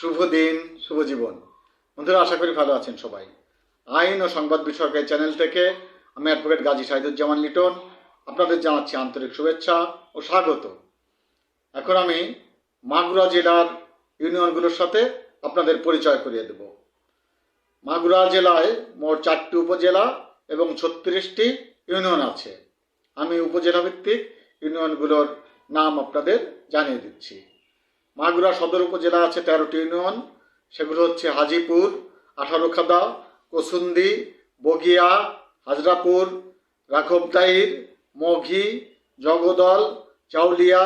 শুভ দিন, শুভ জীবন। বন্ধুরা, আশা করি ভালো আছেন সবাই। আইন ও সংবাদ বিষয়ক এই চ্যানেল থেকে আমি অ্যাডভোকেট গাজী শাহিদুজ্জামান লিটন। আপনাদের জানাচ্ছি আন্তরিক শুভেচ্ছা ও স্বাগত। এখন আমি মাগুরা জেলার ইউনিয়নগুলোর সাথে আপনাদের পরিচয় করিয়ে দেব। মাগুরা জেলায় মোট চারটি উপজেলা এবং ছত্রিশটি ইউনিয়ন আছে। আমি উপজেলা ভিত্তিক ইউনিয়নগুলোর নাম আপনাদের জানিয়ে দিচ্ছি। মাগুরা সদর উপজেলা আছে তেরোটি ইউনিয়ন। সেগুলো হচ্ছে হাজিপুর, আঠারোখাদা, কসুন্দি, বগিয়া, হাজরাপুর, রাঘবদাইর মঘি জগদল, চাউলিয়া,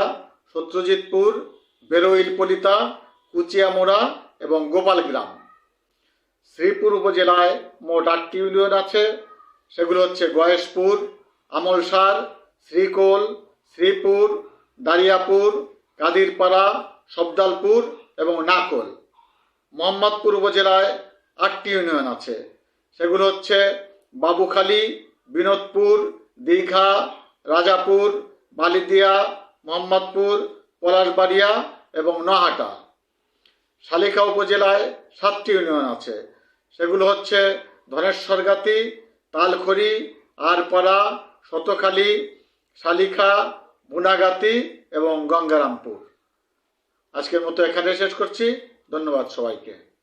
সত্যজিৎপুর বেরোইলপলিতা কুচিয়ামোড়া এবং গোপালগ্রাম। শ্রীপুর উপজেলায় মোট আটটি ইউনিয়ন আছে। সেগুলো হচ্ছে গয়েশপুর, আমলসার, শ্রীকোল, শ্রীপুর, দারিয়াপুর, কাদিরপাড়া সবদালপুর এবং নাকল। মোহাম্মদপুর উপজেলায় আটটি ইউনিয়ন আছে। সেগুলো হচ্ছে বাবুখালী, বিনোদপুর, দীঘা, রাজাপুর বালিদিয়া মোহাম্মদপুর, পলাশবাড়িয়া এবং নহাটা শালিকা উপজেলায় সাতটি ইউনিয়ন আছে। সেগুলো হচ্ছে ধনেশ্বরগাতি তালখড়ি, আরপাড়া, শতখালী শালিখা বুনাগাতি এবং গঙ্গারামপুর। আজকের মতো এখানে শেষ করছি। ধন্যবাদ সবাইকে।